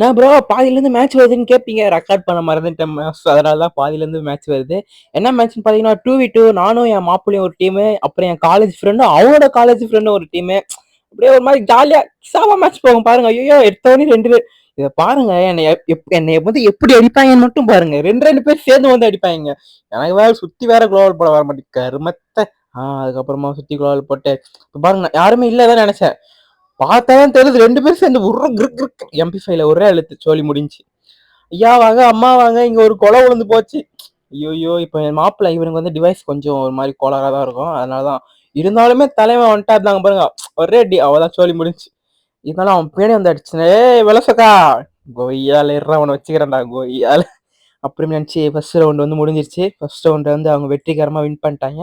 நான் bro பாதியிலேருந்து match வருதுன்னு கேட்பீங்க ரெக்கார்ட் பண்ண மறந்துட்டேன். அதனால தான் பாதியிலேருந்து மேட்ச் வருது. என்ன மேட்ச்னு பார்த்தீங்கன்னா டூ வி டூ நானும் என் மாப்பிள்ளையும் ஒரு டீமு அப்புறம் என் காலேஜ் ஃப்ரெண்டும் அவனோட காலேஜ் ஃப்ரெண்டும் ஒரு டீமு அப்படியே ஒரு மாதிரி ஜாலியாக சாவா மேட்ச் போகும். பாருங்க. ஐயோ எடுத்தவனே ரெண்டு பேர். இதை பாருங்க. என்னை என்னை வந்து எப்படி அடிப்பாங்கன்னு மட்டும் பாருங்க. ரெண்டு ரெண்டு பேர் சேர்ந்து வந்து அடிப்பாங்க. எனக்கு வேற சுற்றி வேற குளோவல் போட வர மாட்டேங்குது. கருமத்தை. ஆ அதுக்கப்புறமா சுத்தி குளோவல் போட்டு. இப்போ பாருங்க யாருமே இல்லை தான் நினைச்சேன். பார்த்தாதான் தெரியுது. ரெண்டு பேரும் சேர்ந்து உருற கிருக் கிருக் எம்பி ஃபைவ்ல ஒரே அழுத்து சோழி முடிஞ்சு ஐயா வாங்க அம்மா வாங்க இங்க ஒரு கொலை விழுந்து போச்சு. ஐயோ இப்போ என் மாப்பிள்ளை இவனுக்கு வந்து டிவைஸ் கொஞ்சம் ஒரு மாதிரி கோளாறாக தான் இருக்கும். அதனாலதான் இருந்தாலுமே தலைவன் வந்துட்டா இருந்தாங்க பாருங்க. ஒரே அடி அவதான் சோழி முடிஞ்சு இருந்தாலும் அவன் பேனே வந்து அடிச்சுனே விளசக்கா கொய்யால இருற அவனை வச்சுக்கிறேன்டா கொய்யால அப்படின்னு நினச்சி ஃபர்ஸ்ட் ரவுண்ட் வந்து முடிஞ்சிருச்சு. ஃபர்ஸ்ட் ரவுண்ட் வந்து அவங்க வெற்றிகரமாக வின் பண்ணிட்டாங்க.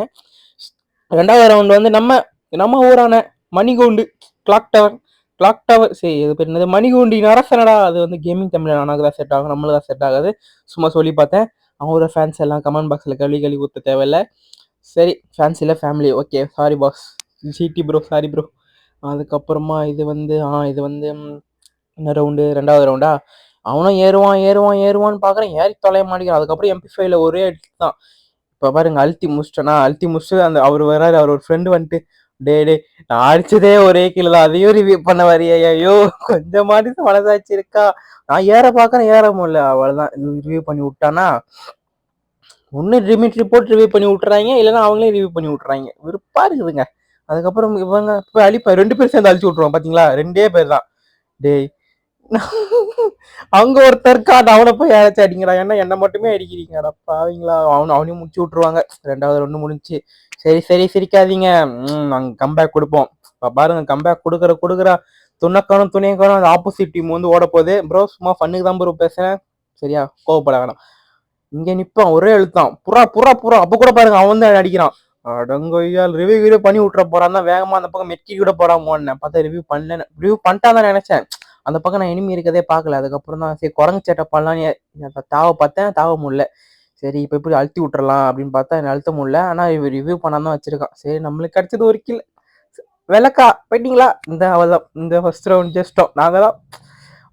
ரெண்டாவது ரவுண்ட் வந்து நம்ம நம்ம ஊரான மணிகூண்டு. கிளாக் டவர் கிளாக் டவர் சரி இது பேர் என்னது? மணிகூண்டின் அரசனடா அது வந்து கேமிங் தமிழ் நானாக தான் செட் ஆகும் நம்மளுக்கு தான் செட் ஆகாது. சும்மா சொல்லி பார்த்தேன். அவங்களோட ஃபேன்ஸ் எல்லாம் கமெண்ட் பாக்ஸில் கழுவி கழுவி ஊற்ற தேவையில்லை. சரி ஃபேன்ஸ் இல்லை family okay sorry boss GT bro sorry bro அதுக்கப்புறமா இது வந்து ஆ இது வந்து என்ன ரவுண்டு ரெண்டாவது ரவுண்டா அவனும் ஏறுவான் ஏறுவான் ஏறுவான்னு பார்க்குறேன். ஏறி தொலைய மாட்டேங்கிறான். அதுக்கப்புறம் எம்பி ஃபைவ்ல ஒரே அடிச்சு தான் இப்போ பாருங்க அழுத்தி முடிச்சிட்டேன்னா அழுத்தி முடிச்சுட்டு அந்த அவர் வராரு அவர் ஒரு ஃப்ரெண்டு வந்துட்டு டே டே நான் அடிச்சதே ஒரே கீழே தான். அதையும் ரிவ்யூ பண்ண வரியா. ஐயோ கொஞ்சம் மாதிரி மனசாச்சு இருக்கா? நான் ஏற பார்க்கறேன் ஏற முடியல. அவ்வளோதான் ரிவ்யூ பண்ணி விட்டானா? ஒன்று ரிமிட் ரிப்போர்ட் ரிவ்யூ பண்ணி விட்டுறாங்க. இல்லைன்னா அவங்களே ரிவ்யூ பண்ணி விட்டுறாங்க. விருப்பா இருக்குதுங்க. அதுக்கப்புறம் இவங்க இப்போ அழிப்பா ரெண்டு பேரும் சேர்ந்து அழிச்சு விட்ருவோம் பாத்தீங்களா? ரெண்டே பேர் தான். டேய் அங்க ஒருத்தருக்கா அது அவனை போய் யாராச்சும் அடிங்கடா. ஏன்னா என்ன மட்டுமே அடிக்கிறீங்கடா. பாவீங்களா? அவனு அவனையும் முடிச்சு விட்ருவாங்க ரெண்டாவது ரெண்டு முடிஞ்சு. சரி சரி சிரிக்காதீங்க. ம் நாங்கள் கம்பேக் கொடுப்போம். இப்போ பாருங்க கம்பேக் கொடுக்குற கொடுக்குற துணக்கானும் துணையக்கானும் அந்த ஆப்போசிட் டீம் வந்து ஓட போகுது ப்ரோ சும்மா ஃபன்னுக்கு தான் ப்ரோ பேசுறேன். சரியா? கோவப்பட வேணாம். இங்க நிப்பான். ஒரே எழுத்தான். புறா புறா புறா. அப்ப கூட பாருங்க அவன் தான் அடிக்கிறான். அடங்கொய்யால் ரிவ்யூ வீடியோ பண்ணி விட்டுற போறான். தான் வேகமா அந்த பக்கம் மெட்கி கூட போறான். போனேன் பார்த்தா ரிவ்யூ பண்ணல ரிவ்யூ பண்ணிட்டான் தான் நினைச்சேன். அந்த பக்கம் நான் இனிமே இருக்கதே பார்க்கல. அதுக்கப்புறம் தான் சரி குரங்கு சேட்டை பண்ணலான்னு தாவ பார்த்தேன் தாவ முடியல. சரி இப்போ இப்படி அழுத்தி விட்டுறலாம் அப்படின்னு பார்த்தா என்ன அழுத்த முடியல. ஆனால் இவன் ரிவ்யூ பண்ணாம தான் வச்சிருக்கான் சரி நம்மளுக்கு கிடைச்சது ஒரு கில் விளக்கா போயிட்டீங்களா? இந்த அவ்வளோதான் இந்த ஃபர்ஸ்ட் ரவுண்ட் ஜஸ்ட்டோம் நாங்கள் தான்.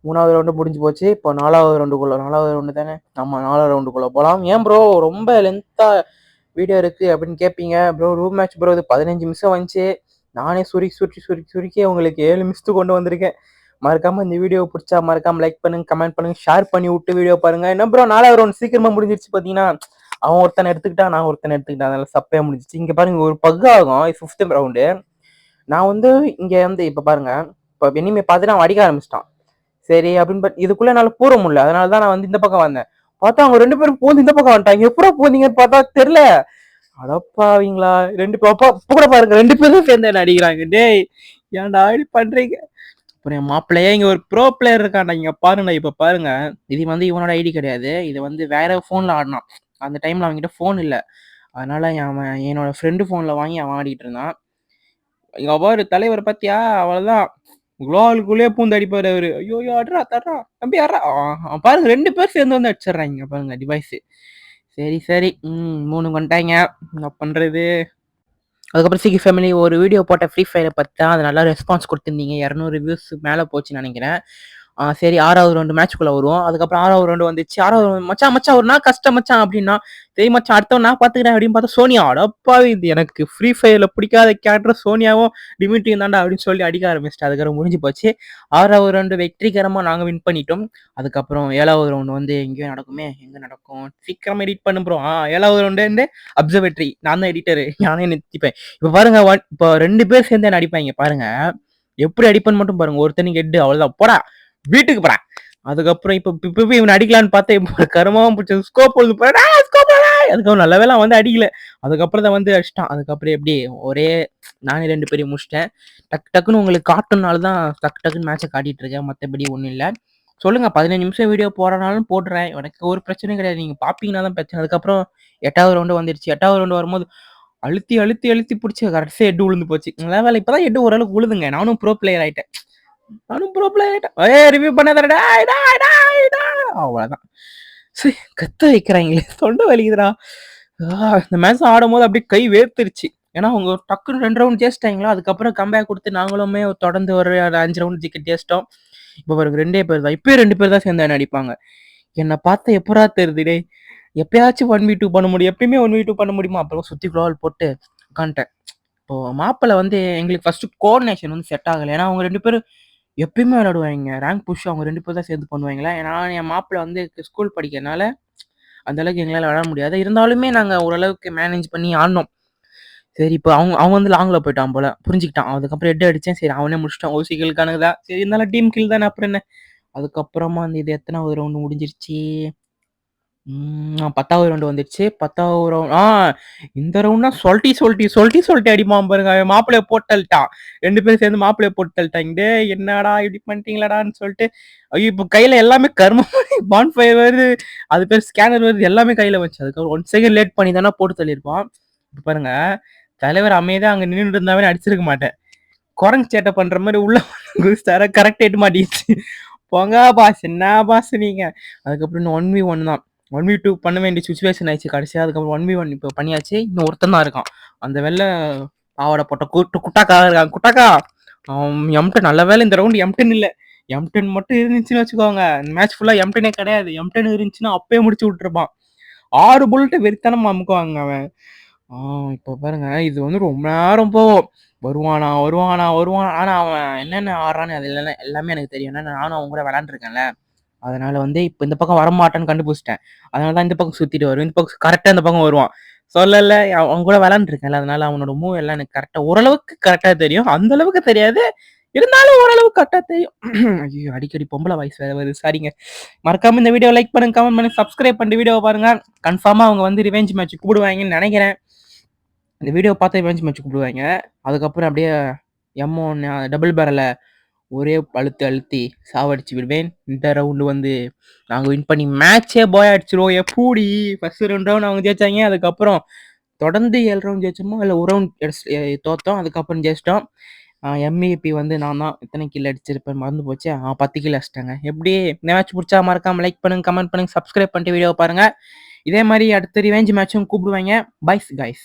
மூணாவது ரவுண்டு முடிஞ்சு போச்சு. இப்போ நாலாவது ரவுண்டுக்குள்ளே நாலாவது ரவுண்டு தானே? நம்ம நாலாவது ரவுண்டுக்குள்ளே போகலாம் ஏன் ப்ரோ ரொம்ப லென்த்தாக வீடியோ இருக்குது அப்படின்னு கேட்பீங்க ப்ரோ ரூம் மேட்ச் ப்ரோ இது பதினஞ்சு நிமிஷம் வந்துச்சு. நானே சுருக்கி சுருக்கி சுருக்கி சுருக்கி உங்களுக்கு ஏழு நிமிஷத்துக்கு கொண்டு வந்திருக்கேன். மறக்காம இந்த வீடியோ பிடிச்சா மறக்காம லைக் பண்ணுங்க கமெண்ட் பண்ணுங்க ஷேர் பண்ணி விட்டு வீடியோ பாருங்க. என்ன ப்ரோ நாலாவது ரவுண்ட் சீக்கிரமா முடிஞ்சிருச்சு பாத்தீங்கன்னா அவன் ஒருத்தனை எடுத்துக்கிட்டா நான் ஒருத்தனை எடுத்துக்கிட்டேன். அதனால சப்பையா முடிஞ்சிச்சு. இங்க பாருங்க ஒரு பக் ஆகும். ஃபிஃப்த் ரவுண்டு நான் வந்து இங்க வந்து இப்ப பாருங்க இப்போ இனிமே பார்த்துட்டு அவன் அடிக்க ஆரம்பிச்சிட்டான். சரி அப்படின்னு பட் இதுக்குள்ள என்னால பூர முடியல. அதனால தான் நான் வந்து இந்த பக்கம் வந்தேன். பார்த்தா அவங்க ரெண்டு பேரும் போந்து இந்த பக்கம் வந்துட்டாங்க. எப்படா போந்தீங்கன்னு பார்த்தா தெரியல. அடப்பாவீங்களா ரெண்டு பேர் அப்பா கூட பாருங்க ரெண்டு பேரும் சேர்ந்து என்ன அடிக்கிறாங்க. டேய் ஏன்டா இப்படி பண்றீங்க? அப்புறம் என் மாப்பிள்ளையே இங்க ஒரு ப்ரோ பிளேயர் இருக்காண்டா இங்க பாருங்க இப்ப பாருங்க. இது வந்து இவனோட ஐடி கிடையாது. இது வந்து வேற போன்ல ஆடினான். அந்த டைம்ல அவன்கிட்ட ஃபோன் இல்ல. அதனால அவன் என்னோட ஃப்ரெண்டு போன்ல வாங்கி அவன் ஆடிட்டு இருந்தான். இங்க பாரு தலைவர் பாத்தியா? அவ்வளவுதான். குளோவலுக்குள்ளேயே பூந்து அடிப்பாரு அவரு. ஐயோ ஐயோ, அட்ரா தர்றா தம்பி அட்ரா பாருங்க ரெண்டு பேர் சேர்ந்து வந்து அடிச்சிடுறாங்க பாருங்க டிவைஸ் சரி சரி. ம் மூணு கொண்டாங்க என்ன பண்றது? அதுக்கப்புறம் சிகி ஃபேமிலி ஒரு வீடியோ போட்ட ஃப்ரீ ஃபயரை பற்றி தான் அது நல்லா ரெஸ்பான்ஸ் கொடுத்துருந்தீங்க. இரநூறு வியூஸ் மேலே போச்சுன்னு நினைக்கிறேன். சரி ஆறாவது ரவுண்டு மேட்ச்க்குள்ள வருவோம். அதுக்கப்புறம் ஆறாவது ரவுண்டு வந்துச்சு. ஆறாவது மச்சான் மச்சான் ஒரு நாள் கஷ்டம் மச்சான் அப்படின்னா சரி மச்சான் அடுத்த நான் பார்த்துக்கிறேன் அப்படின்னு பார்த்தா சோனியா அடப்பா இது எனக்கு ஃப்ரீ ஃபயரில் பிடிக்காத கேரக்டர் சோனியாவும் டிமிட்டியும் தாண்டா அப்படின்னு சொல்லி அடிக்க ஆரம்பிச்சிட்டு அதுக்கப்புறம் முடிஞ்சு போச்சு. ஆறாவது ரவுண்டு வெற்றிகரமாக நாங்கள் வின் பண்ணிட்டோம். அதுக்கப்புறம் ஏழாவது ரவுண்டு வந்து எங்கேயோ நடக்குமே எங்கே நடக்கும்? சீக்கிரம் எடிட் பண்ணுறோம் ப்ரோ ஆ ஏழாவது ரவுண்டு வந்து அப்சர்வேட்ரி நான் தான் எடிட்டரு நானே நிறுத்திப்பேன். இப்போ பாருங்க இப்போ ரெண்டு பேர் சேர்ந்து என்ன அடிப்பாங்க பாருங்க. எப்படி அடிப்பேன்னு மட்டும் பாருங்க. ஒருத்தனுக்கு எட்டு அவ்வளோதான் போடா. வீட்டுக்கு போறேன். அதுக்கப்புறம் இப்போ இப்போ இவன் அடிக்கலான்னு பார்த்தா இப்போ கருமாவும் பிடிச்சது. ஸ்கோப் ஒழுது போறா ஸ்கோப் அதுக்கப்புறம் நல்ல வேளை வந்து அடிக்கல. அதுக்கப்புறம் தான் வந்து அடிச்சிட்டான். அதுக்கப்புறம் எப்படி ஒரே நானே ரெண்டு பேரையும் முடிச்சிட்டேன். டக்கு டக்குன்னு உங்களுக்கு காட்டுனால தான் டக்கு டக்குன்னு மேட்சை காட்டிட்டு இருக்கேன். மற்றபடி ஒன்றும் இல்லை. சொல்லுங்க பதினஞ்சு நிமிஷம் வீடியோ போறனாலும் போடுறேன். எனக்கு ஒரு பிரச்சனையும் கிடையாது. நீங்க பாப்பீங்கன்னா தான் பிரச்சனை. அதுக்கப்புறம் எட்டாவது ரவுண்டு வந்துருச்சு. எட்டாவது ரவுண்டு வரும்போது அழுத்தி அழுத்தி அழுத்தி பிடிச்சி கடைசியாக எட்டு விழுந்து போச்சு. நல்ல வேலை இப்போதான் எட்டு ஓரளவுக்கு விழுதுங்க நானும் ப்ரோ பிளேயர் ஆயிட்டேன். நானும் ப்ரோ பிளேயர் ஏ ரிவ்யூ பண்ணாதடா. அவ்வளோதான் சரி கத்த வைக்கிறாங்களே. தொண்டை வலிக்குதுடா. இந்த மேட்ச் ஆடும்போது அப்படியே கை வேர்த்துருச்சு. ஏன்னா அவங்க டக்குன்னு ரெண்டு ரவுண்ட் ஜெயிச்சிட்டாங்களா? அதுக்கப்புறம் கம்பேக் கொடுத்து நாங்களுமே தொடர்ந்து ஒரு அஞ்சு ரவுண்ட் ஜிக்கெட் ஜெயிச்சிட்டோம். இப்போ ஒரு ரெண்டே பேர் தான். இப்போயே ரெண்டு பேர் தான் சேர்ந்து நடிப்பாங்க என்னை பார்த்தா எப்படா தெரியுது டேய்? எப்பயாச்சும் ஒன் வி டூ பண்ண முடியும். எப்பயுமே ஒன் வி டூ பண்ண முடியுமா? அப்புறம் சுற்றி குளோவல் போட்டு உட்காந்துட்டேன். இப்போ மாப்பிள்ளை வந்து எங்களுக்கு ஃபர்ஸ்ட் கோஆர்டினேஷன் வந்து செட் ஆகலை. ஏன்னா அவங்க ரெண்டு பேரும் எப்பயுமே விளையாடுவாங்க ரேங்க் புஷ் அவங்க ரெண்டு பேர் தான் சேர்ந்து பண்ணுவாங்களா ஏன்னா என் மாப்பிள்ளை வந்து ஸ்கூல் படிக்கிறனால அந்த அளவுக்கு எங்களால் விளையாட முடியாது இருந்தாலுமே நாங்கள் ஓரளவுக்கு மேனேஜ் பண்ணி ஆடினோம் சரி இப்போ அவங்க அவன் வந்து லாங்கில் போயிட்டான் போல புரிஞ்சுக்கிட்டான் அதுக்கப்புறம் ஹெட் அடித்தேன் சரி அவனே முடிச்சிட்டான் ஓசி கில்கானுக்கு தான் சரி இருந்தாலும் டீம் கில் தானே அப்புறம் என்ன அதுக்கப்புறமா அந்த இது எத்தனாவது ரவுண்டு முடிஞ்சிருச்சு ம், ஆ, பத்தாவது ரவுண்டு வந்துருச்சு பத்தாவது ரவுண்ட் ஆ இந்த ரவுண்ட்னா சொல்ட்டி சொல்லிட்டி சொல்லிட்டி சொல்லிட்டு அடிப்பான் பாருங்க. அவன் மாப்பிள்ளைய போட்டல்ட்டான். ரெண்டு பேரும் சேர்ந்து மாப்பிள்ளைய போட்டல்ட்டாங்க. டே என்னடா இப்படி பண்ணிட்டீங்களாடான்னு சொல்லிட்டு ஐயோ இப்போ கையில எல்லாமே கர்மம் பான் ஃபயர் வருது. அது பேர் ஸ்கேனர் வருது. எல்லாமே கையில வச்சு. அதுக்கப்புறம் ஒன் செகண்ட் லேட் பண்ணி தானே போட்டு தள்ளியிருப்பான். இப்போ பாருங்க தலைவர் அமைதியா அங்க நின்றுட்டு இருந்தாவே அடிச்சிருக்க மாட்டேன். குரங்கு சேட்டை பண்ற மாதிரி உள்ள குதிச்சார கரெக்ட் எட்டு மாட்டிடுச்சு போங்க பாஸ் என்ன பாஸ் நீங்க அதுக்கப்புறம் ஒன் வி ஒன் தான். ஒன் வி டூ பண்ண வேண்டிய சுச்சுவேஷன் ஆயிடுச்சு. கடைசியாக அதுக்கப்புறம் ஒன் வி ஒன் இப்போ பண்ணியாச்சு. இன்னும் ஒருத்தன் தான் இருக்கான். அந்த வெள்ளை பாவாடை போட்ட கூட்டு குட்டாக்கா இருக்கான். குட்டாக்கா! அவன் எம்டன் நல்ல வேலை இந்த ரவுண்ட் எம்டன் இல்லை. எம்டன் மட்டும் இருந்துச்சுன்னு வச்சுக்கோங்க. மேட்ச் ஃபுல்லாக எம்டனே கிடையாது. எம்டன் இருந்துச்சுன்னா அப்பயே முடிச்சு விட்டுருப்பான். ஆறு புல்லட்டு வெறித்தனமா அமுக்குவாங்க அவன். இப்போ பாருங்க. இது வந்து ரொம்ப நேரம் போகும். வருவானா வருவானா வருவானா. ஆனால் அவன் என்னென்ன ஆடுறான்னு அது இல்லைன்னா எல்லாமே எனக்கு தெரியும். ஏன்னா நானும் அவங்க கூட விளாண்டுருக்கேன்ல அதனால வந்து இப்போ இந்த பக்கம் வரமாட்டான்னு கண்டுபிடிச்சிட்டேன். அதனால தான் இந்த பக்கம் சுத்திட்டு வருவேன். இந்த பக்கம் கரெக்டாக இந்த பக்கம் வருவான். சொல்லல அவன் அவங்க கூட விளாண்டுருக்கேன்ல அதனால அவனோட மூவ் எல்லாம் எனக்கு கரெக்டாக ஓரளவுக்கு கரெக்டாக தெரியும். அந்த அளவுக்கு தெரியாது. இருந்தாலும் ஓரளவுக்கு கரெக்டாக தெரியும். ஐயோ அடிக்கடி பொம்பளை வாய்ஸ் வேறு வருது. சாரிங்க. மறக்காம இந்த வீடியோ லைக் பண்ணுங்க கமெண்ட் பண்ணி சப்ஸ்கிரைப் பண்ணி வீடியோ பாருங்க. கன்ஃபார்மாக அவங்க வந்து ரிவெஞ்ச் மேட்ச் கூப்பிடுவாங்கன்னு நினைக்கிறேன். இந்த வீடியோ பார்த்து ரிவெஞ்ச் மேட்ச் கூப்பிடுவாங்க. அதுக்கப்புறம் அப்படியே எம்ஓ டபுள் பேரலை ஒரே அழுத்தி அழுத்தி சாவடிச்சு விடுவேன். இந்த ரவுண்டு வந்து நாங்கள் வின் பண்ணி மேட்சே போய் அடிச்சிருவோம் எப்படி ஃபர்ஸ்ட் ரெண்டு ரவுண்ட் அவங்க ஜெயிச்சாங்க அதுக்கப்புறம் தொடர்ந்து ஏழு ரவுண்ட் ஜெயிச்சோமோ? இல்லை ஒரு ரவுண்ட் தோத்தோம் அதுக்கப்புறம் ஜெயிச்சிட்டோம். எம்ஏபி வந்து நான் தான் எத்தனை கிலோ அடிச்சிருப்பேன் மறந்து போச்சு. ஆ பத்து கிலோ அடிச்சிட்டாங்க. எப்படி? இந்த மேட்ச் பிடிச்சா மறக்காமல் லைக் பண்ணுங்க கமெண்ட் பண்ணுங்க சப்ஸ்கிரைப் பண்ணிட்டு வீடியோ பாருங்கள் இதே மாதிரி அடுத்த ரிவெஞ்ச் மேட்சும் கூப்பிடுவாங்க. பைஸ் கைஸ்